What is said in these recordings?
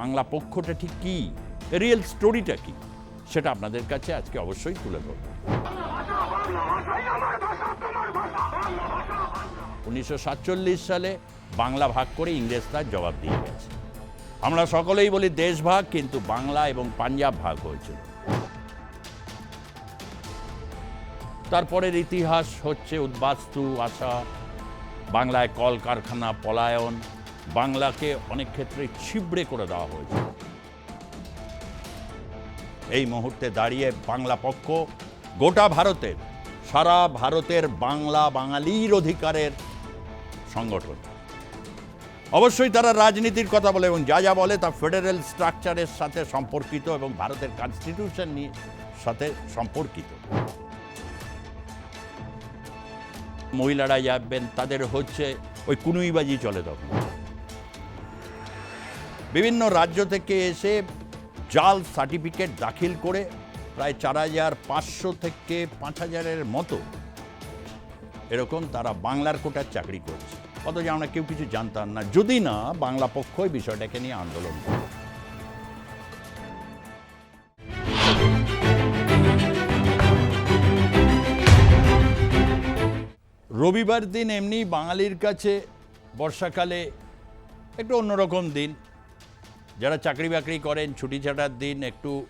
বাংলা পক্ষটা ঠিক কি? রিয়েল স্টোরিটা কি? সেটা আপনাদের কাছে আজকে অবশ্যই তুলে ধরব। উনিশশো সাতচল্লিশ সালে বাংলা ভাগ করে ইংরেজ তার জবাব দিয়ে গেছে। আমরা সকলেই বলি দেশ ভাগ, কিন্তু বাংলা এবং পাঞ্জাব ভাগ হয়েছিল। তারপরের ইতিহাস হচ্ছে উদ্বাস্তু আশা, বাংলায় কলকারখানা পলায়ন বাংলাকে অনেক ক্ষেত্রে ছিবড়ে করে দেওয়া হয়েছে। এই মুহূর্তে দাঁড়িয়ে বাংলা পক্ষ গোটা ভারতের, সারা ভারতের বাংলা বাঙালির অধিকারের সংগঠন। অবশ্যই তারা রাজনীতির কথা বলে এবং যা যা বলে তা ফেডারেল স্ট্রাকচারের সাথে সম্পর্কিত এবং ভারতের কনস্টিটিউশন নিয়ে সাথে সম্পর্কিত। মহিলারা যাবেন তাদের হচ্ছে ওই কুনুইবাজি চলে তখন। বিভিন্ন রাজ্য থেকে এসে জাল সার্টিফিকেট দাখিল করে প্রায় চার হাজার পাঁচশো থেকে পাঁচ হাজারের মতো এরকম তারা বাংলার কোটার চাকরি করছে। অথচ আমরা কেউ কিছু জানতাম না। যদি না, বাংলা পক্ষ পক্ষই বিষয়টাকে নিয়ে আন্দোলন করে। রবিবার দিন এমনি বাঙালির কাছে বর্ষাকালে একটু অন্যরকম দিন। যারা চাকরি বাকরি করেন, ছুটি ছাটার দিন একটু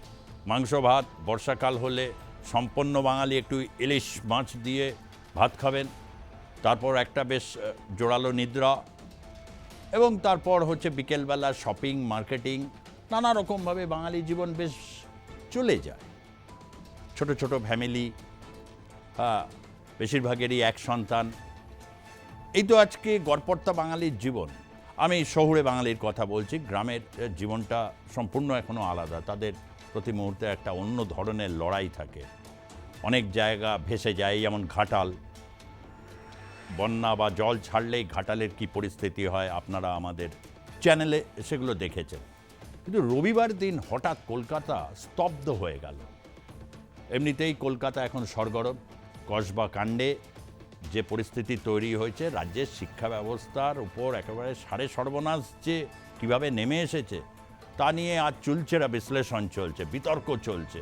মাংস ভাত, বর্ষাকাল হলে সম্পন্ন বাঙালি একটু ইলিশ মাছ দিয়ে ভাত খাবেন। তারপর একটা বেশ জোরালো নিদ্রা। এবং তারপর হচ্ছে বিকেলবেলা শপিং, মার্কেটিং, নানা রকমভাবে বাঙালি জীবন বেশ চলে যায়। ছোট ছোট ফ্যামিলি হ্যাঁ বেশিরভাগেরই এক সন্তান। এই তো আজকে গড়পড়তা বাঙালির জীবন। আমি শহুরে বাঙালির কথা বলছি, গ্রামের জীবনটা সম্পূর্ণ এখনও আলাদা। তাদের প্রতি মুহূর্তে একটা অন্য ধরনের লড়াই থাকে। অনেক জায়গা ভেসে যায়, যেমন ঘাটাল। বন্যা বা জল ছাড়লেই ঘাটালের কি পরিস্থিতি হয় আপনারা আমাদের চ্যানেলে সেগুলো দেখেছেন। কিন্তু রবিবার দিন হঠাৎ কলকাতা স্তব্ধ হয়ে গেল। এমনিতেই কলকাতা এখন সরগরম, কসবা কাণ্ডে যে পরিস্থিতি তৈরি হয়েছে, রাজ্যের শিক্ষা ব্যবস্থার উপর একেবারে সাড়ে সর্বনাশ যে কীভাবে নেমে এসেছে, তা নিয়ে আজ চুলচেরা বিশ্লেষণ চলছে, বিতর্ক চলছে,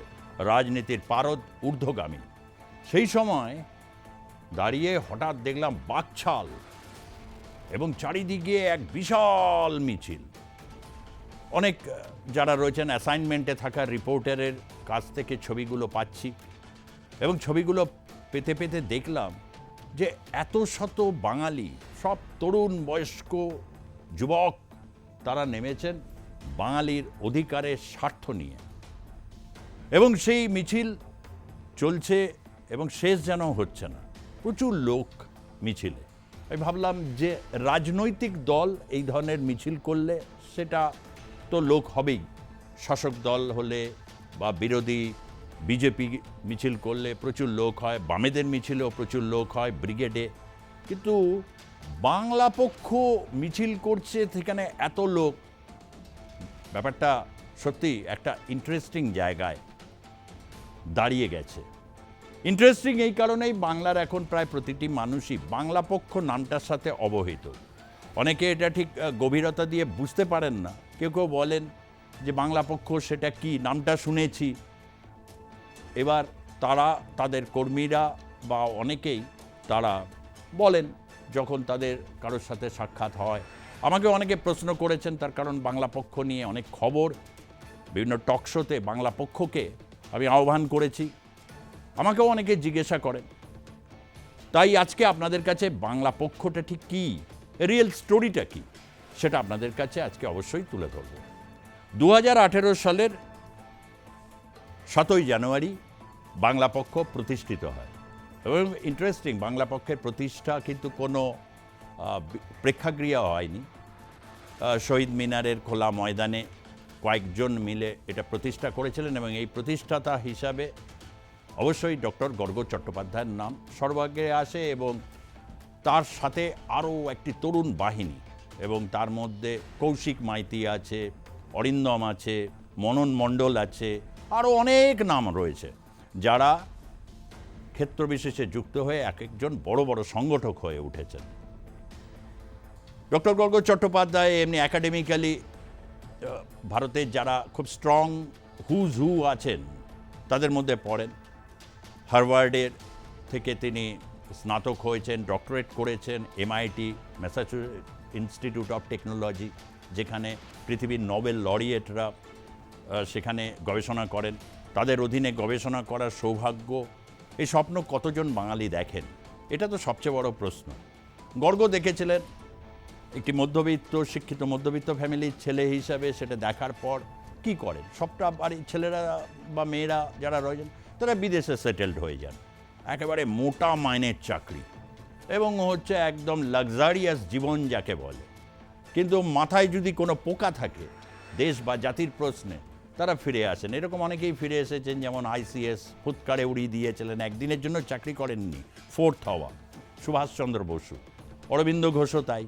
রাজনীতির পারদ ঊর্ধ্বগামী। সেই সময় দাঁড়িয়ে হঠাৎ দেখলাম বাকছাল এবং চারিদিকে এক বিশাল মিছিল। অনেক যারা রয়েছেন অ্যাসাইনমেন্টে থাকা রিপোর্টারের কাছ থেকে ছবিগুলো পাচ্ছি এবং ছবিগুলো পেতে পেতে দেখলাম যে এত শত বাঙালি, সব তরুণ বয়স্ক যুবক, তারা নেমেছেন বাঙালির অধিকারের স্বার্থ নিয়ে। এবং সেই মিছিল চলছে এবং শেষ যেন হচ্ছে না। প্রচুর লোক মিছিলে। আমি ভাবলাম যে রাজনৈতিক দল এই ধরনের মিছিল করলে সেটা তো লোক হবেই। শাসক দল হলে বা বিরোধী বিজেপি মিছিল করলে প্রচুর লোক হয়, বামেদের মিছিলেও প্রচুর লোক হয়, ব্রিগেডে। কিন্তু বাংলা পক্ষ মিছিল করছে সেখানে এত লোক। ব্যাপারটা সত্যি একটা ইন্টারেস্টিং জায়গায় দাঁড়িয়ে গেছে। ইন্টারেস্টিং এই কারণেই বাংলার এখন প্রায় প্রতিটি মানুষই বাংলা পক্ষ নামটার সাথে অবহিত। অনেকে এটা ঠিক গভীরতা দিয়ে বুঝতে পারেন না। কেউ কেউ বলেন যে বাংলা পক্ষ সেটা কি, নামটা শুনেছি। এবার তারা, তাদের কর্মীরা বা অনেকেই তারা বলেন যখন তাদের কারোর সাথে সাক্ষাৎ হয়। আমাকে অনেকে প্রশ্ন করেছেন, তার কারণ বাংলা পক্ষ নিয়ে অনেক খবর। বিভিন্ন টকশোতে বাংলা পক্ষকে আমি আহ্বান করেছি। আমাকেও অনেকে জিজ্ঞাসা করেন, তাই আজকে আপনাদের কাছে বাংলা পক্ষটা ঠিক কী? রিয়েল স্টোরিটা কী? সেটা আপনাদের কাছে আজকে অবশ্যই তুলে ধরব। দু হাজার আঠেরো সালের সাতই জানুয়ারি বাংলা পক্ষ প্রতিষ্ঠিত হয়। এবং ইন্টারেস্টিং বাংলা পক্ষের প্রতিষ্ঠা কিন্তু কোনো প্রেক্ষাগৃহ হয়নি। শহীদ মিনারের খোলা ময়দানে কয়েকজন মিলে এটা প্রতিষ্ঠা করেছিলেন এবং এই প্রতিষ্ঠাতা হিসাবে অবশ্যই ডক্টর গর্গ চট্টোপাধ্যায়ের নাম সর্বাগ্রে আসে এবং তার সাথে আরও একটি তরুণ বাহিনী এবং তার মধ্যে কৌশিক মাইতি আছে, অরিন্দম আছে, মনন মণ্ডল আছে আরও অনেক নাম রয়েছে যারা ক্ষেত্রবিশেষে যুক্ত হয়ে এক একজন বড় বড় সংগঠক হয়ে উঠেছেন। ডক্টর গর্গ চট্টোপাধ্যায় এমনি একাডেমিক্যালি ভারতের যারা খুব স্ট্রং হুজ হু আছেন, তাদের মধ্যে পড়েন। হার্ভার্ডের থেকে তিনি স্নাতক হয়েছেন, ডক্টরেট করেছেন MIT Massachusetts Institute of Technology যেখানে পৃথিবীর নোবেল লরিয়েটরা সেখানে গবেষণা করেন। তাদের অধীনে গবেষণা করার সৌভাগ্য, এই স্বপ্ন কতজন বাঙালি দেখেন, এটা তো সবচেয়ে বড় প্রশ্ন। গর্গ দেখেছিলেন, একটি মধ্যবিত্ত, শিক্ষিত মধ্যবিত্ত ফ্যামিলির ছেলে হিসাবে সেটা দেখার পর কি করেন? সবটা বাড়ির ছেলেরা বা মেয়েরা যারা রয়েছেন, তারা বিদেশে সেটেলড হয়ে যান। একেবারে মোটা মাইনের চাকরি। এবং হচ্ছে একদম লাক্সারিয়াস জীবন যাকে বলে। কিন্তু মাথায় যদি কোনো পোকা থাকে, দেশ বা জাতির প্রশ্নে তারা ফিরে আসেন। এরকম অনেকেই ফিরে এসেছেন, যেমন আইসিএস ফুৎকারে উড়িয়ে দিয়েছিলেন, একদিনের জন্য চাকরি করেননি, ফোর্থ হওয়া সুভাষচন্দ্র বসু। অরবিন্দ ঘোষও তাই।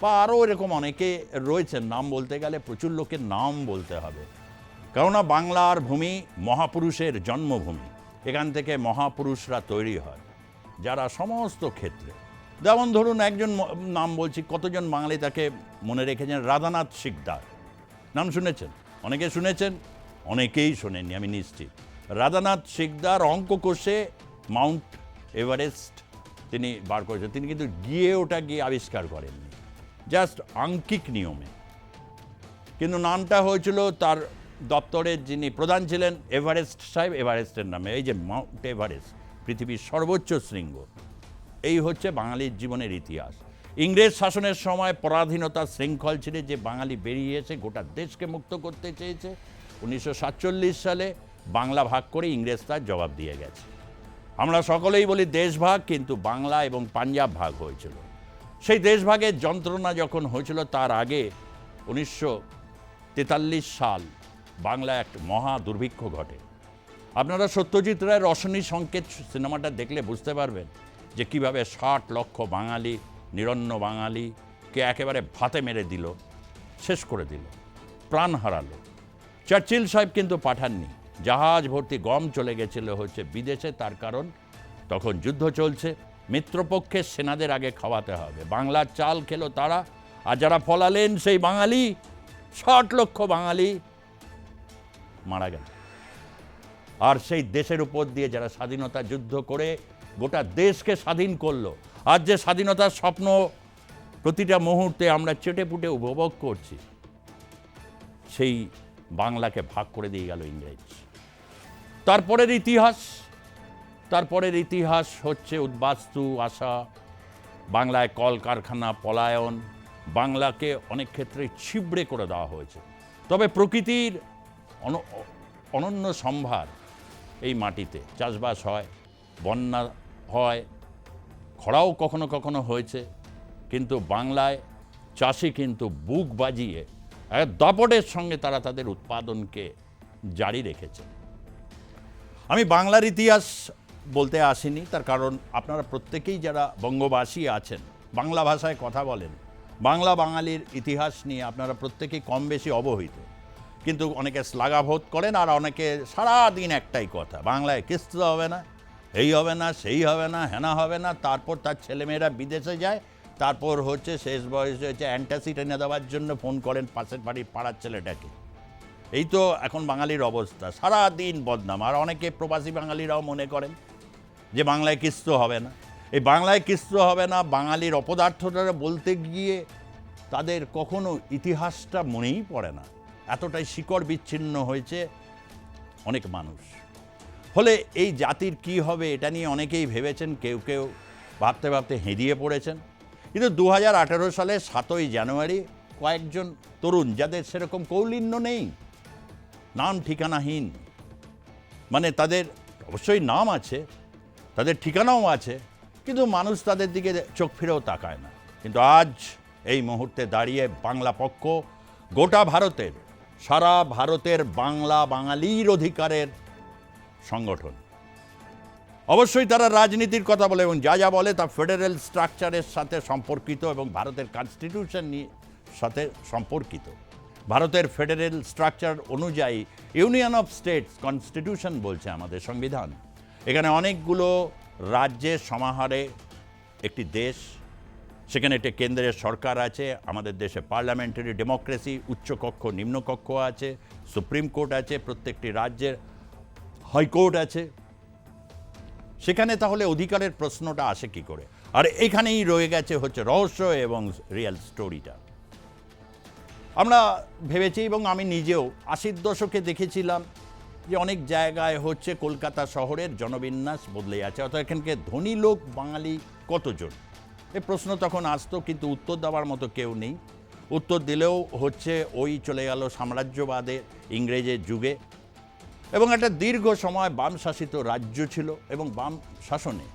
বা আরও এরকম অনেকে রয়েছেন, নাম বলতে গেলে প্রচুর লোকের নাম বলতে হবে। কেননা বাংলার ভূমি মহাপুরুষের জন্মভূমি, এখান থেকে মহাপুরুষরা তৈরি হয়, যারা সমস্ত ক্ষেত্রে। যেমন ধরুন, একজন নাম বলছি, কতজন বাঙালি তাকে মনে রেখেছেন? রাধানাথ শিকদার। নাম শুনেছেন? অনেকে শুনেছেন, অনেকেই শোনেননি, আমি নিশ্চিত। রাধানাথ শিকদার অঙ্ক কোষে মাউন্ট এভারেস্ট তিনি বার করেছেন। তিনি কিন্তু গিয়ে ওটা গিয়ে আবিষ্কার করেননি। জাস্ট আঙ্কিক নিয়মে। কিন্তু নামটা হয়েছিল তার দপ্তরের যিনি প্রধান ছিলেন, এভারেস্ট সাহেব, এভারেস্টের নামে। এই যে মাউন্ট এভারেস্ট, পৃথিবীর সর্বোচ্চ শৃঙ্গ, এই হচ্ছে বাঙালির জীবনের ইতিহাস। ইংরেজ শাসনের সময় পরাধীনতার শৃঙ্খল ছিল যে বাঙালি বেরিয়ে এসে গোটা দেশকে মুক্ত করতে চেয়েছে। উনিশশো সাতচল্লিশ সালে বাংলা ভাগ করে ইংরেজ তার জবাব দিয়ে গেছে। আমরা সকলেই বলি দেশভাগ কিন্তু বাংলা এবং পাঞ্জাব ভাগ হয়েছিল। সেই দেশভাগের যন্ত্রণা যখন হয়েছিল, তার আগে উনিশশো তেতাল্লিশ সাল বাংলা এক মহা দুর্ভিক্ষ ঘটে। আপনারা সত্যজিৎ রায়ের রসনী সংকেত সিনেমাটা দেখলে বুঝতে পারবেন যে কীভাবে ষাট লক্ষ বাঙালি নিরন্ন বাঙালিকে একেবারে ভাতে মেরে দিল, শেষ করে দিল, প্রাণ হারালো। চার্চিল সাহেব কিন্তু পাঠাননি। জাহাজ ভর্তি গম চলে গেছিল হচ্ছে বিদেশে, তার কারণ তখন যুদ্ধ চলছে মিত্রপক্ষের সেনাদের আগে খাওয়াতে হবে। বাংলার চাল খেলো তারা, আর যারা ফলালেন সেই বাঙালি, ষাট লক্ষ বাঙালি মারা গেল। আর সেই দেশের উপর দিয়ে যারা স্বাধীনতা যুদ্ধ করে গোটা দেশকে স্বাধীন করল আর যে স্বাধীনতার স্বপ্ন প্রতিটা মুহূর্তে আমরা চেটে পুটে উপভোগ করছি, সেই বাংলাকে ভাগ করে দিয়ে গেল ইংরেজ। তারপরের ইতিহাস তারপরের ইতিহাস হচ্ছে উদ্বাস্তু আশা, বাংলায় কলকারখানা পলায়ন, বাংলাকে অনেক ক্ষেত্রে ছিবড়ে করে দেওয়া হয়েছে। তবে প্রকৃতির অনন্য সম্ভার এই মাটিতে। চাষবাস হয়, বন্যা হয় খরাও কখনো কখনো হয়েছে, কিন্তু বাংলায় চাষি কিন্তু বুক বাজিয়ে এক দাপটের সঙ্গে তারা তাদের উৎপাদনকে জারি রেখেছে। আমি বাংলার ইতিহাস বলতে আসিনি, তার কারণ আপনারা প্রত্যেকেই যারা বঙ্গবাসী আছেন, বাংলা ভাষায় কথা বলেন, বাংলা বাঙালির ইতিহাস নিয়ে আপনারা প্রত্যেকেই কম বেশি অবহিত। কিন্তু অনেকে শ্লাঘাবোধ করেন আর অনেকে সারা দিন একটাই কথা, বাংলায় কিস্তি হবে না। এই হবে না, সেই হবে না, হেনা হবে না, তারপর তার ছেলেমেয়েরা বিদেশে যায়, তারপর হচ্ছে শেষ বয়সে হচ্ছে অ্যান্টাসিড এনে দেওয়ার জন্য ফোন করেন পাশের বাড়ির পাড়ার ছেলেটাকে। এই তো এখন বাঙালির অবস্থা সারা দিন বদনাম। আর অনেকে প্রবাসী বাঙালিরাও মনে করেন যে বাংলায় কিস্ত হবে না। এই বাংলায় কিস্ত হবে না, বাঙালির অপদার্থটা বলতে গিয়ে তাদের কখনো ইতিহাসটা মনেই পড়ে না। এতটাই শিকড় বিচ্ছিন্ন হয়েছে অনেক মানুষ। ফলে এই জাতির কি হবে এটা নিয়ে অনেকেই ভেবেছেন, কেউ কেউ ভাবতে ভাবতে হেরিয়ে পড়েছেন। কিন্তু দু হাজার আঠেরো সালে সাতই জানুয়ারি কয়েকজন তরুণ, যাদের সেরকম কৌলিন্য নেই, নাম ঠিকানাহীন মানে তাদের অবশ্যই নাম আছে, তাদের ঠিকানাও আছে, কিন্তু মানুষ তাদের দিকে চোখ ফিরেও তাকায় না। কিন্তু আজ এই মুহূর্তে দাঁড়িয়ে বাংলা পক্ষ গোটা ভারতের, সারা ভারতের বাংলা বাঙালির অধিকারের সংগঠন। অবশ্যই তারা রাজনীতির কথা বলে এবং যা যা বলে তা ফেডারেল স্ট্রাকচারের সাথে সম্পর্কিত এবং ভারতের কনস্টিটিউশন নিয়ে সাথে সম্পর্কিত। ভারতের ফেডারেল স্ট্রাকচার অনুযায়ী ইউনিয়ন অফ স্টেটস কনস্টিটিউশন বলছে আমাদের সংবিধান। এখানে অনেকগুলো রাজ্যের সমাহারে একটি দেশ, সেখানে একটি কেন্দ্রের সরকার আছে, আমাদের দেশে পার্লামেন্টারি ডেমোক্রেসি উচ্চকক্ষ, নিম্নকক্ষ আছে, সুপ্রিম কোর্ট আছে, প্রত্যেকটি রাজ্যের হাইকোর্ট আছে। সেখানে তাহলে অধিকারের প্রশ্নটা আসে কি করে? আর এখানেই রয়ে গেছে হচ্ছে রহস্য এবং রিয়েল স্টোরিটা আমরা ভেবেছি এবং আমি নিজেও আশির দশকে দেখেছিলাম যে অনেক জায়গায় হচ্ছে কলকাতা শহরের জনবিন্যাস বদলে যাচ্ছে। অর্থাৎ এখানকে ধনী লোক, বাঙালি কতজন? এ প্রশ্ন তখন আসতো, কিন্তু উত্তর দেওয়ার মতো কেউ নেই। উত্তর দিলেও হচ্ছে ওই চলে গেল সাম্রাজ্যবাদে ইংরেজের যুগে। এবং একটা দীর্ঘ সময় বাম শাসিত রাজ্য ছিল এবং বাম শাসনে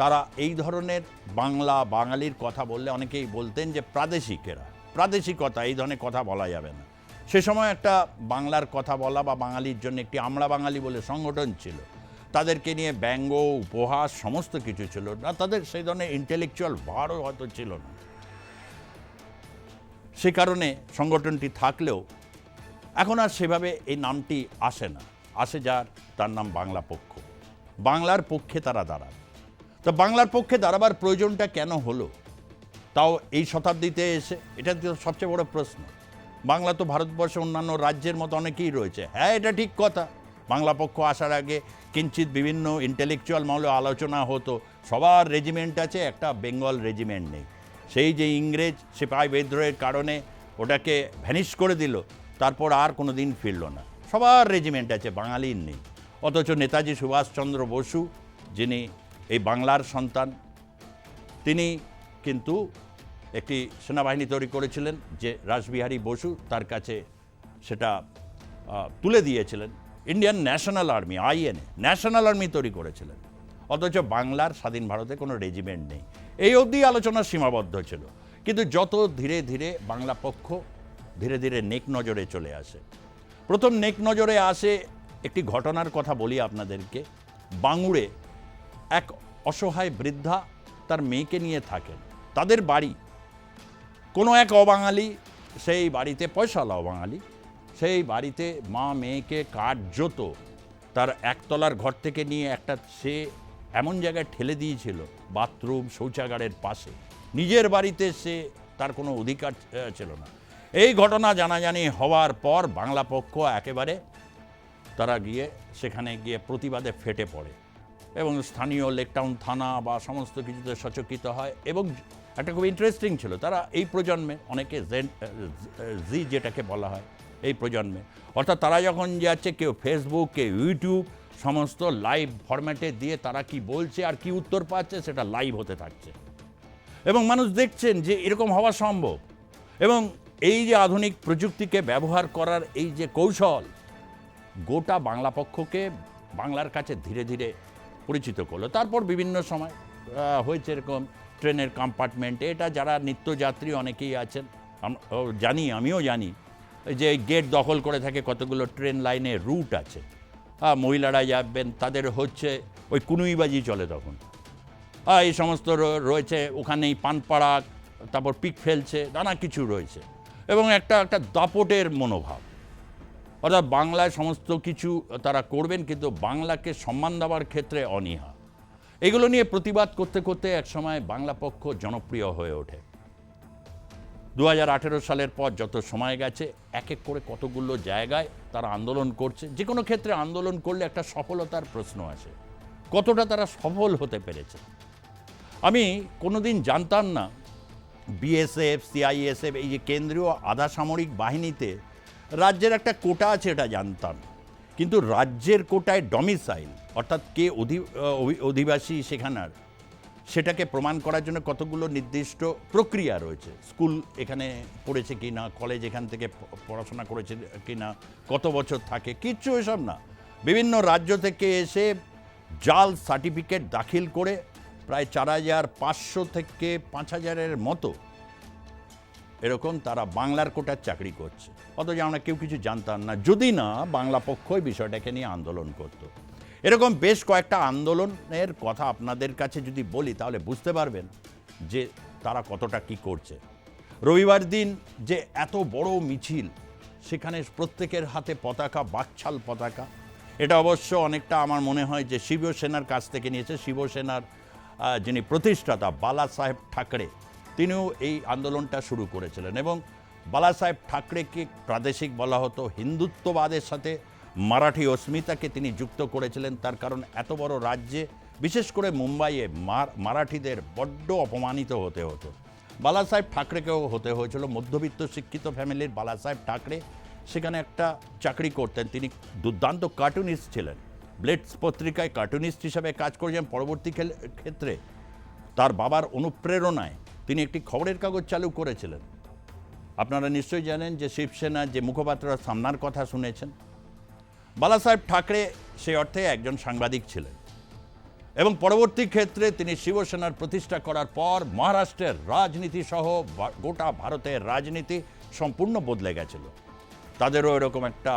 তারা এই ধরনের বাংলা বাঙালির কথা বললে অনেকেই বলতেন যে প্রাদেশিকেরা, প্রাদেশিকতা এই ধরনের কথা বলা যাবে না। সে সময় একটা বাংলার কথা বলা বা বাঙালির জন্য একটি আমরা বাঙালি বলে সংগঠন ছিল। তাদেরকে নিয়ে ব্যঙ্গ, উপহাস সমস্ত কিছু ছিল না, তাদের সেই ধরনের ইন্টেলেকচুয়াল ভারও হয়তো ছিল না। সে কারণে সংগঠনটি থাকলেও এখন আর সেভাবে এই নামটি আসে না। আসে যার, তার নাম বাংলা পক্ষ। বাংলার পক্ষে তারা দাঁড়ান। তো বাংলার পক্ষে দাঁড়াবার প্রয়োজনটা কেন হলো? তাও এই শতাব্দীতে এসে, এটা তো সবচেয়ে বড় প্রশ্ন। বাংলা তো ভারতবর্ষে অন্যান্য রাজ্যের মতো অনেকেই রয়েছে। হ্যাঁ এটা ঠিক কথা। বাংলা পক্ষ আসার আগে কিঞ্চিত বিভিন্ন ইন্টেলেকচুয়াল মহলে আলোচনা হতো। সবার রেজিমেন্ট আছে, একটা বেঙ্গল রেজিমেন্ট নেই। সেই যে ইংরেজ সিপাহী বিদ্রোহের কারণে ওটাকে ভ্যানিশ করে দিল। তারপর আর কোনো দিন ফিরল না। সবার রেজিমেন্ট আছে, বাঙালির নেই। অথচ নেতাজি সুভাষচন্দ্র বসু, যিনি এই বাংলার সন্তান, তিনি কিন্তু একটি সেনাবাহিনী তৈরি করেছিলেন যে রাসবিহারী বসু তার কাছে সেটা তুলে দিয়েছিলেন। Indian National Army, INA, National Army তৈরি করেছিলেন। অথচ বাংলার স্বাধীন ভারতে কোনো রেজিমেন্ট নেই। এই অবধি আলোচনা সীমাবদ্ধ ছিল। কিন্তু যত ধীরে ধীরে বাংলা পক্ষ ধীরে ধীরে নেক নজরে চলে আসে। প্রথম নেক নজরে আসে একটি ঘটনার কথা বলি আপনাদেরকে। বাঙুড়ে এক অসহায় বৃদ্ধা তার মেয়েকে নিয়ে থাকেন। তাদের বাড়ি কোনো এক অবাঙালি, সেই বাড়িতে পয়সাওয়ালা অবাঙালি, সেই বাড়িতে মা মেয়েকে কার্যত তার একতলার ঘর থেকে নিয়ে একটা সে এমন জায়গায় ঠেলে দিয়েছিল, বাথরুম, শৌচাগারের পাশে। নিজের বাড়িতে সে তার কোনো অধিকার ছিল না। এই ঘটনা জানাজানি হওয়ার পর বাংলা পক্ষ একেবারে তারা গিয়ে সেখানে গিয়ে প্রতিবাদে ফেটে পড়ে এবং স্থানীয় লেকটাউন থানা বা সমস্ত কিছুতে সচকিত হয় এবং একটা খুব ইন্টারেস্টিং ছিল। তারা এই প্রজন্মে অনেকে জেন জি যেটাকে বলা হয় এই প্রজন্মে। অর্থাৎ তারা যখন যাচ্ছে, কেউ ফেসবুক কেউ ইউটিউব সমস্ত লাইভ ফরম্যাটে দিয়ে তারা কি বলছে আর কি উত্তর পাচ্ছে সেটা লাইভ হতে থাকছে। এবং মানুষ দেখছেন যে এরকম হওয়া সম্ভব। এবং এই যে আধুনিক প্রযুক্তিকে ব্যবহার করার এই যে কৌশল গোটা বাংলা পক্ষকে বাংলার কাছে ধীরে ধীরে পরিচিত করল। তারপর বিভিন্ন সময় হয়েছে এরকম ট্রেনের কম্পার্টমেন্টে এটা যারা নিত্যযাত্রী অনেকেই আছেন জানি আমিও জানি যে গেট দখল করে থাকে কতগুলো ট্রেন লাইনে রুট আছে। আহ, মহিলারা যাবেন তাদের হচ্ছে ওই কুনুইবাজি চলে তখন। এই সমস্ত রয়েছে ওখানেই পানপাড়া তারপর পিক ফেলছে নানা কিছু রয়েছে। এবং একটা একটা দাপটের মনোভাব। অর্থাৎ বাংলায় সমস্ত কিছু তারা করবেন কিন্তু বাংলাকে সম্মান দেওয়ার ক্ষেত্রে অনীহা। এগুলো নিয়ে প্রতিবাদ করতে করতে একসময় বাংলা পক্ষ জনপ্রিয় হয়ে ওঠে। দু হাজার আঠেরো সালের পর যত সময় গেছে, এক এক করে কতগুলো জায়গায় তারা আন্দোলন করছে। যে কোনো ক্ষেত্রে আন্দোলন করলে একটা সফলতার প্রশ্ন আসে। কতটা তারা সফল হতে পেরেছে? আমি কোনোদিন জানতাম না বিএসএফ, সিআইএসএফ, এই যে কেন্দ্রীয় আধা সামরিক বাহিনীতে রাজ্যের একটা কোটা আছে এটা জানতাম। কিন্তু রাজ্যের কোটায় ডমিসাইল অর্থাৎ কে অধি অধিবাসী সেখানার, সেটাকে প্রমাণ করার জন্য কতগুলো নির্দিষ্ট প্রক্রিয়া রয়েছে? স্কুল এখানে পড়েছে কি না কলেজ এখান থেকে পড়াশোনা করেছে কি না কত বছর থাকে, কিচ্ছু এসব না। বিভিন্ন রাজ্য থেকে এসে জাল সার্টিফিকেট দাখিল করে প্রায় চার হাজার পাঁচশো থেকে পাঁচ হাজারের মতো এরকম তারা বাংলার কোটার চাকরি করছে। অথচ আমরা কেউ কিছু জানতাম না। যদি না, বাংলা পক্ষ পক্ষই বিষয়টাকে নিয়ে আন্দোলন করত। এরকম বেশ কয়েকটা আন্দোলনের কথা আপনাদের কাছে যদি বলি, তাহলে বুঝতে পারবেন যে তারা কতটা কি করছে। রবিবার দিন যে এত বড় মিছিল, সেখানে প্রত্যেকের হাতে পতাকা, বাকছাল পতাকা। এটা অবশ্য অনেকটা আমার মনে হয় যে শিবসেনার কাছ থেকে নিয়েছে। শিবসেনার যিনি প্রতিষ্ঠাতা বালা সাহেব ঠাকরে, তিনিও এই আন্দোলনটা শুরু করেছিলেন এবং বালাসাহেব ঠাকরেকে প্রাদেশিক বলা হতো হিন্দুত্ববাদের সাথে মারাঠি অস্মিতাকে তিনি যুক্ত করেছিলেন। তার কারণ এত বড় রাজ্যে, বিশেষ করে মুম্বাইয়ে মার- মারাঠিদের বড্ড অপমানিত হতে হতো। বালাসাহেব ঠাকরেকেও হতে হয়েছিল। মধ্যবিত্ত শিক্ষিত ফ্যামিলির বালাসাহেব ঠাকরে সেখানে একটা চাকরি করতেন। তিনি দুর্দান্ত কার্টুনিস্ট ছিলেন। ব্লেডস পত্রিকায় কার্টুনিস্ট হিসাবে কাজ করেছেন পরবর্তী ক্ষেত্রে। তার বাবার অনুপ্রেরণায় তিনি একটি খবরের কাগজ চালু করেছিলেন। আপনারা নিশ্চয়ই জানেন যে শিবসেনা যে মুখপাত্ররা সামনার কথা শুনেছেন, বালাসাহেব ঠাকরে সে অর্থে একজন সাংবাদিক ছিলেন এবং পরবর্তী ক্ষেত্রে তিনি শিবসেনার প্রতিষ্ঠা করার পর মহারাষ্ট্রের রাজনীতি সহ গোটা ভারতের রাজনীতি সম্পূর্ণ বদলে গেছিল। তাদেরও এরকম একটা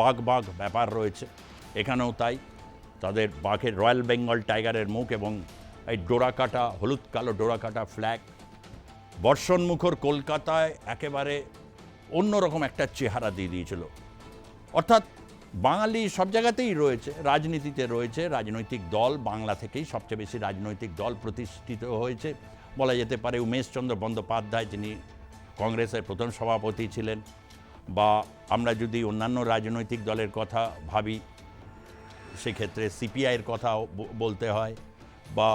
বাঘ বাঘ ব্যাপার রয়েছে। এখানেও তাই। তাদের বাঘের রয়্যাল বেঙ্গল টাইগারের মুখ এবং এই ডোরাকাটা হলুদ কালো ডোরাকাটা ফ্ল্যাগ বর্ষণমুখর কলকাতায় একেবারে অন্যরকম একটা চেহারা দিয়ে দিয়েছিল। অর্থাৎ বাঙালি সব জায়গাতেই রয়েছে, রাজনীতিতে রয়েছে, রাজনৈতিক দল, বাংলা থেকেই সবচেয়ে বেশি রাজনৈতিক দল প্রতিষ্ঠিত হয়েছে। বলা যেতে পারে উমেশচন্দ্র বন্দ্যোপাধ্যায়, যিনি কংগ্রেসের প্রথম সভাপতি ছিলেন। বা আমরা যদি অন্যান্য রাজনৈতিক দলের কথা ভাবি সেক্ষেত্রে সিপিআইয়ের কথাও বলতে হয়। বা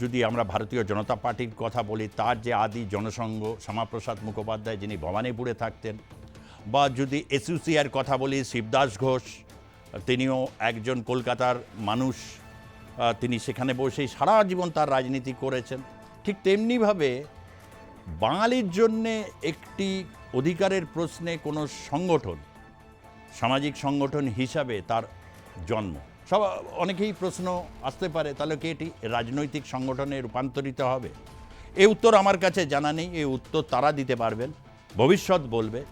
যদি আমরা ভারতীয় জনতা পার্টির কথা বলি, তার যে আদি জনসংঘ, শ্যামাপ্রসাদ মুখোপাধ্যায় যিনি ভবানীপুরে থাকতেন, বা যদি এসইউসিআর কথা বলি, শিবদাস ঘোষ, তিনিও একজন কলকাতার মানুষ তিনি সেখানে বসেই সারা জীবন তার রাজনীতি করেছেন। ঠিক তেমনিভাবে বাঙালির জন্যে একটি অধিকারের প্রশ্নে কোনো সংগঠন, সামাজিক সংগঠন হিসাবে তার জন্ম। সব, অনেকেই প্রশ্ন আসতে পারে, তাহলে কি এটি রাজনৈতিক সংগঠনে রূপান্তরিত হবে? এই উত্তর আমার কাছে জানা নেই এই উত্তর তারা দিতে পারবেন, ভবিষ্যৎ বলবে।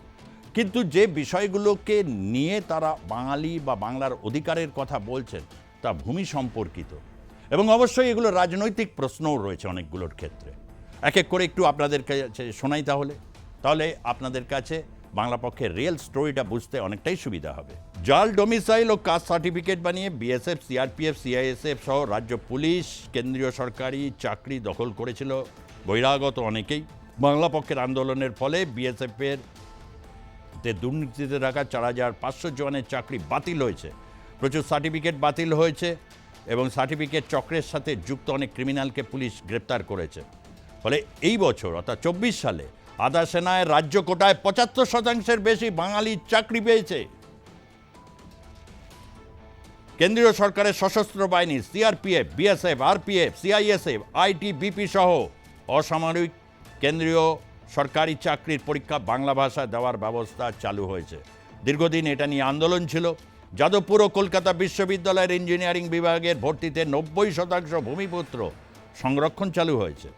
কিন্তু যে বিষয়গুলোকে নিয়ে তারা বাঙালি বা বাংলার অধিকারের কথা বলছেন, তা ভূমি সম্পর্কিত। এবং অবশ্যই এগুলো রাজনৈতিক প্রশ্নও রয়েছে অনেকগুলোর ক্ষেত্রে। এক এক করে একটু আপনাদের কাছে শোনাই তাহলে। তাহলে আপনাদের কাছে বাংলা পক্ষের রিয়েল স্টোরিটা বুঝতে অনেকটাই সুবিধা হবে। জাল ডোমিসাইল ও কাস্ট সার্টিফিকেট বানিয়ে বিএসএফ সিআরপিএফ সিআইএসএফ সহ রাজ্য পুলিশ, কেন্দ্রীয় সরকারি চাকরি দখল করেছিল। বহিরাগত অনেকেই। বাংলা পক্ষের আন্দোলনের ফলে বিএসএফের তে দুর্নীতিতে রাখা চার হাজার পাঁচশো জনের চাকরি বাতিল হয়েছে। প্রচুর সার্টিফিকেট বাতিল হয়েছে এবং সার্টিফিকেট চক্রের সাথে যুক্ত অনেক ক্রিমিনালকে পুলিশ গ্রেপ্তার করেছে। ফলে এই বছর, অর্থাৎ চব্বিশ সালে আধা সেনায় রাজ্য কোটায় পঁচাত্তর শতাংশের বেশি বাঙালি চাকরি পেয়েছে। কেন্দ্রীয় সরকারের সশস্ত্র বাহিনী, CRPF, BSF, RPF, CISF ITBP সহ অসামরিক কেন্দ্রীয় সরকারি চাকরির পরীক্ষা বাংলা ভাষায় দেওয়ার ব্যবস্থা চালু হয়েছে। দীর্ঘদিন এটা নিয়ে আন্দোলন ছিল। যাদবপুর ও কলকাতা বিশ্ববিদ্যালয়ের ইঞ্জিনিয়ারিং বিভাগের ভর্তিতে নব্বই শতাংশ ভূমিপুত্র সংরক্ষণ চালু হয়েছে।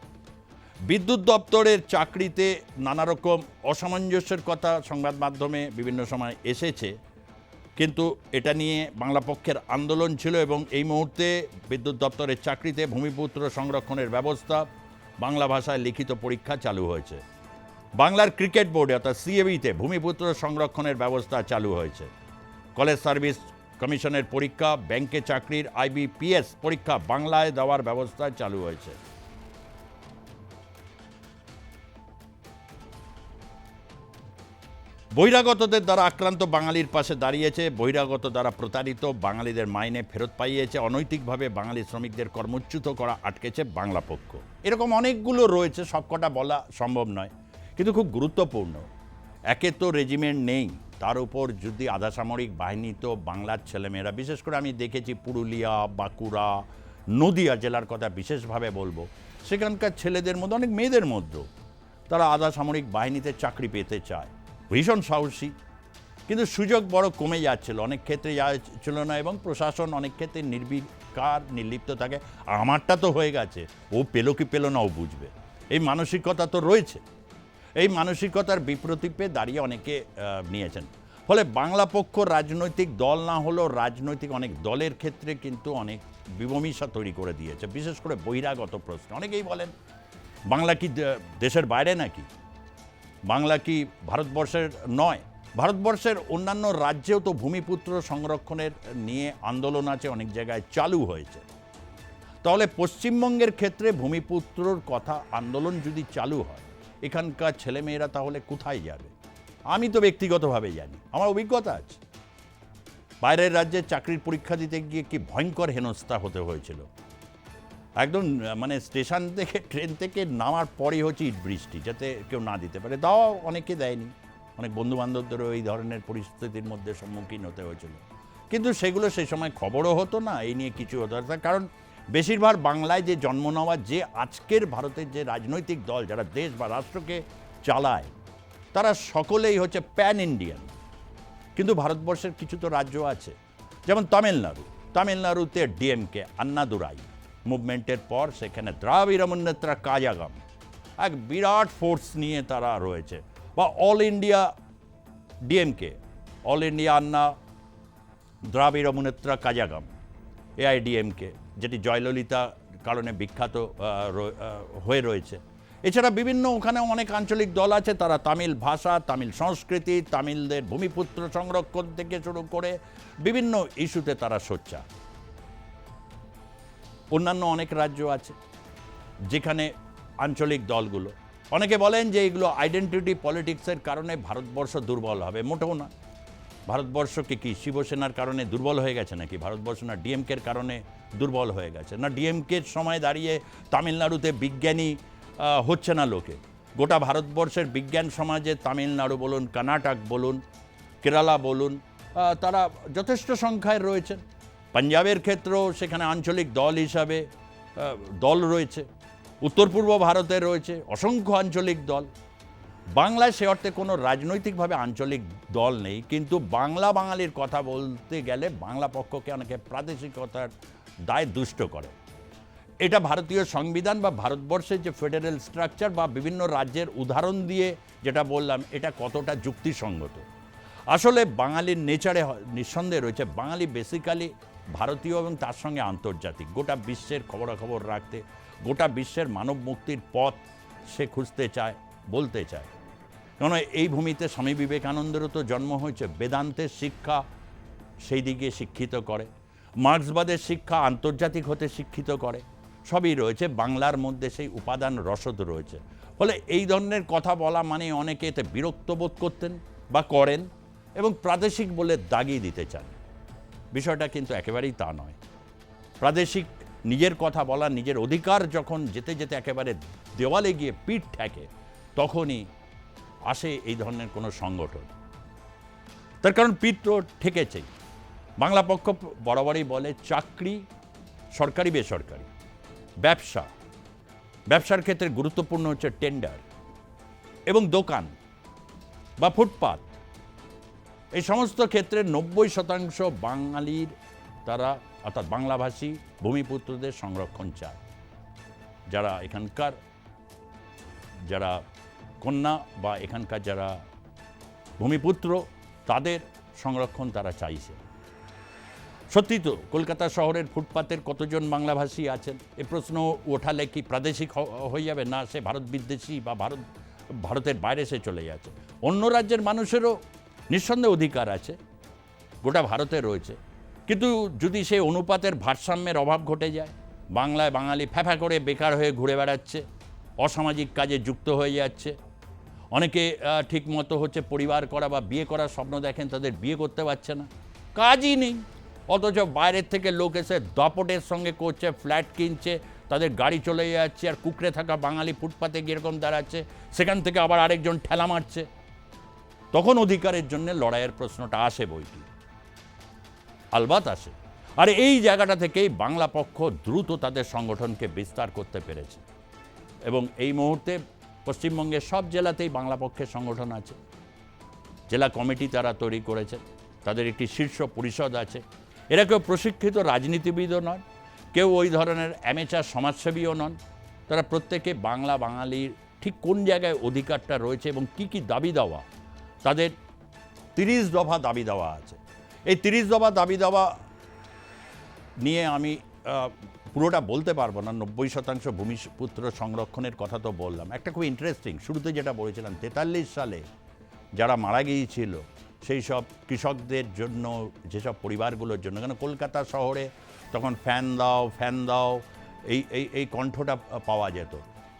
বিদ্যুৎ দপ্তরের চাকরিতে নানা রকম অসামঞ্জস্যের কথা সংবাদ মাধ্যমে বিভিন্ন সময় এসেছে। কিন্তু এটা নিয়ে বাংলা পক্ষের আন্দোলন ছিল এবং এই মুহূর্তে বিদ্যুৎ দপ্তরের চাকরিতে ভূমিপুত্র সংরক্ষণের ব্যবস্থা বাংলা ভাষায় লিখিত পরীক্ষা চালু হয়েছে। বাংলার ক্রিকেট বোর্ডে অর্থাৎ সিএবিতে ভূমিপুত্র সংরক্ষণের ব্যবস্থা চালু হয়েছে। কলেজ সার্ভিস কমিশনের পরীক্ষা, ব্যাংকে চাকরির আইবিপিএস পরীক্ষা বাংলায় দেওয়ার ব্যবস্থা চালু হয়েছে। বহিরাগতদের দ্বারা আক্রান্ত বাঙালির পাশে দাঁড়িয়েছে, বহিরাগত দ্বারা প্রতারিত বাঙালিদের মাইনে ফেরত পাইয়েছে, অনৈতিকভাবে বাঙালি শ্রমিকদের কর্মচ্যুত করা আটকেছে বাংলা পক্ষ। এরকম অনেকগুলো রয়েছে, সবকটা বলা সম্ভব নয়, কিন্তু খুব গুরুত্বপূর্ণ। একে তো রেজিমেন্ট নেই, তার উপর যদি আধা সামরিক বাহিনী তো বাংলার ছেলেমেয়েরা, বিশেষ করে আমি দেখেছি পুরুলিয়া, বাঁকুড়া, নদিয়া জেলার কথা বিশেষভাবে বলব, সেখানকার ছেলেদের মধ্যে, অনেক মেয়েদের মধ্যেও তারা আধা সামরিক বাহিনীতে চাকরি পেতে চায়। ভীষণ সাহসী, কিন্তু সুযোগ বড় কমে যাচ্ছিল। অনেক ক্ষেত্রে যাচ্ছিল না এবং প্রশাসন অনেক ক্ষেত্রে নির্বিকার, নির্লিপ্ত থাকে। আমারটা তো হয়ে গেছে। ও পেল কি পেল না ও বুঝবে। এই মানসিকতা তো রয়েছে। এই মানসিকতার বিপ্রতীপে দাঁড়িয়ে অনেকে নিয়েছেন। ফলে বাংলা পক্ষ রাজনৈতিক দল না হলেও রাজনৈতিক অনেক দলের ক্ষেত্রে কিন্তু অনেক বিমমিষা তৈরি করে দিয়েছে। বিশেষ করে বহিরাগত প্রশ্ন। অনেকেই বলেন, বাংলা কি দেশের বাইরে নাকি? বাংলা কি ভারতবর্ষের নয়? ভারতবর্ষের অন্যান্য রাজ্যেও তো ভূমিপুত্র সংরক্ষণের নিয়ে আন্দোলন আছে, অনেক জায়গায় চালু হয়েছে। তাহলে পশ্চিমবঙ্গের ক্ষেত্রে ভূমিপুত্রর কথা আন্দোলন যদি চালু হয়, এখানকার ছেলেমেয়েরা তাহলে কোথায় যাবে? আমি তো ব্যক্তিগতভাবে জানি, আমার অভিজ্ঞতা আছে। বাইরের রাজ্যে চাকরির পরীক্ষা দিতে গিয়ে কি ভয়ঙ্কর হেনস্থা হতে হয়েছিল? একদম মানে স্টেশন থেকে, ট্রেন থেকে নামার পরই হচ্ছে ইট বৃষ্টি, যাতে কেউ না দিতে পারে। দাও অনেকে দেয়নি। অনেক বন্ধু বান্ধবদেরও এই ধরনের পরিস্থিতির মধ্যে সম্মুখীন হতে হয়েছিল। কিন্তু সেগুলো সেই সময় খবরও হতো না, এই নিয়ে কিছু হতো না। কারণ বেশিরভাগ বাংলায় যে জন্ম নেওয়া, যে আজকের ভারতের যে রাজনৈতিক দল, যারা দেশ বা রাষ্ট্রকে চালায়, তারা সকলেই হচ্ছে প্যান ইন্ডিয়ান। কিন্তু ভারতবর্ষের কিছু তো রাজ্য আছে। যেমন তামিলনাড়ু। তামিলনাড়ুতে ডিএমকে আন্নাদুরাই। মুভমেন্টের পর সেখানে দ্রাবিড়মন্নেত্রা কাজাগাম এক বিরাট ফোর্স নিয়ে তারা রয়েছে। বা all India DMK all India Anna Dravida Munnetra Kazhagam AIADMK যেটি জয়ললিতা কারণে বিখ্যাত হয়ে রয়েছে। এছাড়া বিভিন্ন ওখানে অনেক আঞ্চলিক দল আছে, তারা তামিল ভাষা, তামিল সংস্কৃতি, তামিলদের ভূমিপুত্র সংরক্ষণ থেকে শুরু করে বিভিন্ন ইস্যুতে তারা সোচ্চা অন্যান্য অনেক রাজ্য আছে যেখানে আঞ্চলিক দলগুলো। অনেকে বলেন যে এগুলো আইডেন্টিটি পলিটিক্সের কারণে ভারতবর্ষ দুর্বল হবে, মোটেও না। ভারতবর্ষকে কি শিবসেনার কারণে দুর্বল হয়ে গেছে নাকি? ভারতবর্ষ না ডিএমকের কারণে দুর্বল হয়ে গেছে? না ডিএমকের সময় দাঁড়িয়ে তামিলনাড়ুতে বিজ্ঞানী হচ্ছে না লোকে? গোটা ভারতবর্ষের বিজ্ঞান সমাজে তামিলনাড়ু বলুন, কর্ণাটক বলুন, কেরালা বলুন তারা যথেষ্ট সংখ্যায় রয়েছেন। পাঞ্জাবের ক্ষেত্রেও সেখানে আঞ্চলিক দল হিসাবে দল রয়েছে, উত্তর পূর্ব ভারতে রয়েছে, অসংখ্য আঞ্চলিক দল। বাংলায় সে অর্থে কোনো রাজনৈতিকভাবে আঞ্চলিক দল নেই, কিন্তু বাংলা বাঙালির কথা বলতে গেলে বাংলা পক্ষকে অনেকে প্রাদেশিকতার দায় দুষ্ট করে। এটা ভারতীয় সংবিধান বা ভারতবর্ষের যে ফেডারেল স্ট্রাকচার বা বিভিন্ন রাজ্যের উদাহরণ দিয়ে যেটা বললাম, এটা কতটা যুক্তিসঙ্গত। আসলে বাঙালির নেচারে নিঃসন্দেহে রয়েছে, বাঙালি বেসিক্যালি ভারতীয় এবং তার সঙ্গে আন্তর্জাতিক। গোটা বিশ্বের খবরাখবর রাখতে, গোটা বিশ্বের মানব মুক্তির পথ সে খুঁজতে চায়, বলতে চায়। কেন এই ভূমিতে স্বামী বিবেকানন্দেরও তো জন্ম হয়েছে। বেদান্তের শিক্ষা সেই দিকে শিক্ষিত করে। মার্ক্সবাদের শিক্ষা আন্তর্জাতিক হতে শিক্ষিত করে। সবই রয়েছে। বাংলার মধ্যে সেই উপাদান রসদ রয়েছে। ফলে এই ধরনের কথা বলা মানে অনেকে এতে বিরক্ত বোধ করতেন বা করেন এবং প্রাদেশিক বলে দাগিয়ে দিতে চান। বিষয়টা কিন্তু একেবারেই তা নয়। প্রাদেশিক নিজের কথা বলা নিজের অধিকার যখন যেতে যেতে একেবারে দেওয়ালে গিয়ে পিঠ ঠেকে, তখনই আসে এই ধরনের কোনো সংগঠন। তার কারণ পিঠ তো ঠেকেছেই। বাংলা পক্ষ বরাবরই বলে চাকরি সরকারি বেসরকারি, ব্যবসা। ব্যবসার ক্ষেত্রে গুরুত্বপূর্ণ হচ্ছে টেন্ডার এবং দোকান বা ফুটপাত। এই সমস্ত ক্ষেত্রে নব্বই শতাংশ বাঙালির তারা, অর্থাৎ বাংলাভাষী ভূমিপুত্রদের সংরক্ষণ চায়। যারা এখানকার, যারা কন্যা বা এখানকার যারা ভূমিপুত্র, তাদের সংরক্ষণ তারা চাইছে। সত্যি তো, কলকাতা শহরের ফুটপাতের কতজন বাংলাভাষী আছেন? এ প্রশ্ন ওঠালে কি প্রাদেশিক হয়ে যাবে? না, সে ভারত বিদ্বেষী বা ভারত, ভারতের বাইরে সে চলে যাচ্ছে। অন্য রাজ্যের মানুষেরও নিঃসন্দেহে অধিকার আছে গোটা ভারতে রয়েছে। কিন্তু যদি সেই অনুপাতের ভারসাম্যের অভাব ঘটে যায় বাংলায় বাঙালি ফ্যাফা করে বেকার হয়ে ঘুরে বেড়াচ্ছে অসামাজিক কাজে যুক্ত হয়ে যাচ্ছে অনেকে আহ, ঠিক মতো হচ্ছে পরিবার করা বা বিয়ে করার স্বপ্ন দেখেন তাদের বিয়ে করতে পারছে না। কাজই নেই। অথচ বাইরের থেকে লোক এসে দপটের সঙ্গে করছে ফ্ল্যাট কিনছে তাদের গাড়ি চলে যাচ্ছে আর কুকড়ে থাকা বাঙালি ফুটপাতে গিয়ে এরকম দাঁড়াচ্ছে সেখান থেকে আবার আরেকজন ঠেলা মারছে। তখন অধিকারের জন্য লড়াইয়ের প্রশ্নটা আসে বইটি। আলবাত আসে। আর এই জায়গাটা থেকেই বাংলা পক্ষ দ্রুত তাদের সংগঠনকে বিস্তার করতে পেরেছে। এবং এই মুহূর্তে পশ্চিমবঙ্গের সব জেলাতেই বাংলা পক্ষের সংগঠন আছে। জেলা কমিটি তারা তৈরি করেছে। তাদের একটি শীর্ষ পরিষদ আছে। এরা কেউ প্রশিক্ষিত রাজনীতিবিদও নন, কেউ ওই ধরনের অ্যামেচার সমাজসেবীও নন। তারা প্রত্যেকে বাংলা বাঙালির ঠিক কোন জায়গায় অধিকারটা রয়েছে এবং কি কি দাবি দেওয়া তাদের তিরিশ দফা দাবি দেওয়া আছে। এই তিরিশ দফা দাবি দেওয়া নিয়ে আমি পুরোটা বলতে পারব না, নব্বই শতাংশ ভূমিপুত্র সংরক্ষণের কথা তো বললাম। একটা খুব ইন্টারেস্টিং শুরুতে যেটা বলেছিলাম, তেতাল্লিশ সালে যারা মারা গিয়েছিল, সেই সব কৃষকদের জন্য, যেসব পরিবারগুলোর জন্য, কেন কলকাতা শহরে তখন ফ্যান দাও ফ্যান দাও, এই এই এই কণ্ঠটা পাওয়া যেত।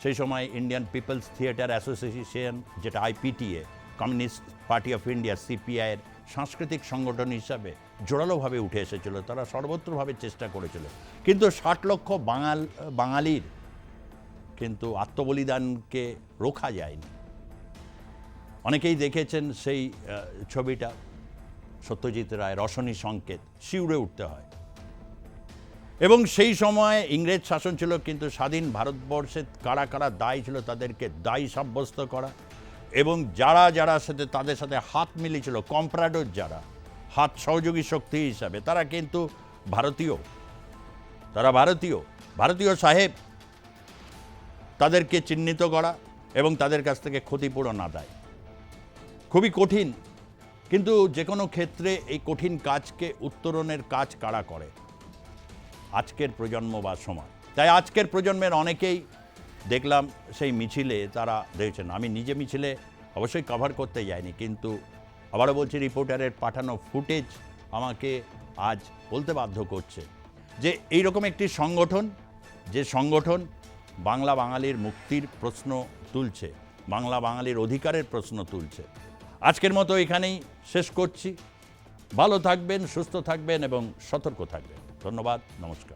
সেই সময় ইন্ডিয়ান পিপলস থিয়েটার অ্যাসোসিয়েশন যেটা IPTA communist party of India সিপিআইয়ের সাংস্কৃতিক সংগঠন হিসাবে জোরালোভাবে উঠে এসেছিল। তারা সর্বত্রভাবে চেষ্টা করেছিল। কিন্তু ষাট লক্ষ বাঙাল, বাঙালির কিন্তু আত্মবলিদানকে রোখা যায়নি। অনেকেই দেখেছেন সেই ছবিটা, সত্যজিৎ রায় রসনী সংকেত, শিউরে উঠতে হয়। এবং সেই সময় ইংরেজ শাসন ছিল, কিন্তু স্বাধীন ভারতবর্ষে কারা কারা দায়ী ছিল তাদেরকে দায়ী সাব্যস্ত করা এবং যারা যারা সাথে, তাদের সাথে হাত মিলিয়েছিল, কম্পারাডোর যারা, হাত সহযোগী শক্তি হিসাবে, তারা কিন্তু ভারতীয়। তারা ভারতীয়। ভারতীয় সাহেব তাদেরকে চিহ্নিত করা এবং তাদের কাছ থেকে ক্ষতিপূরণ আদায় খুবই কঠিন, কিন্তু যে কোনো ক্ষেত্রে এই কঠিন কাজকে উত্তরণের কাজ কারা করে? আজকের প্রজন্ম বা সময়। তাই আজকের প্রজন্মের অনেকেই দেখলাম সেই মিছিলে তারা দেখছেন আমি নিজে মিছিলে অবশ্যই কভার করতে যাইনি, কিন্তু আবারও বলছি রিপোর্টারের পাঠানো ফুটেজ আমাকে আজ বলতে বাধ্য করছে যে এইরকম একটি সংগঠন, যে সংগঠন বাংলা বাঙালির মুক্তির প্রশ্ন তুলছে, বাংলা বাঙালির অধিকারের প্রশ্ন তুলছে। আজকের মতো এখানেই শেষ করছি। ভালো থাকবেন, সুস্থ থাকবেন এবং সতর্ক থাকবেন। ধন্যবাদ, নমস্কার।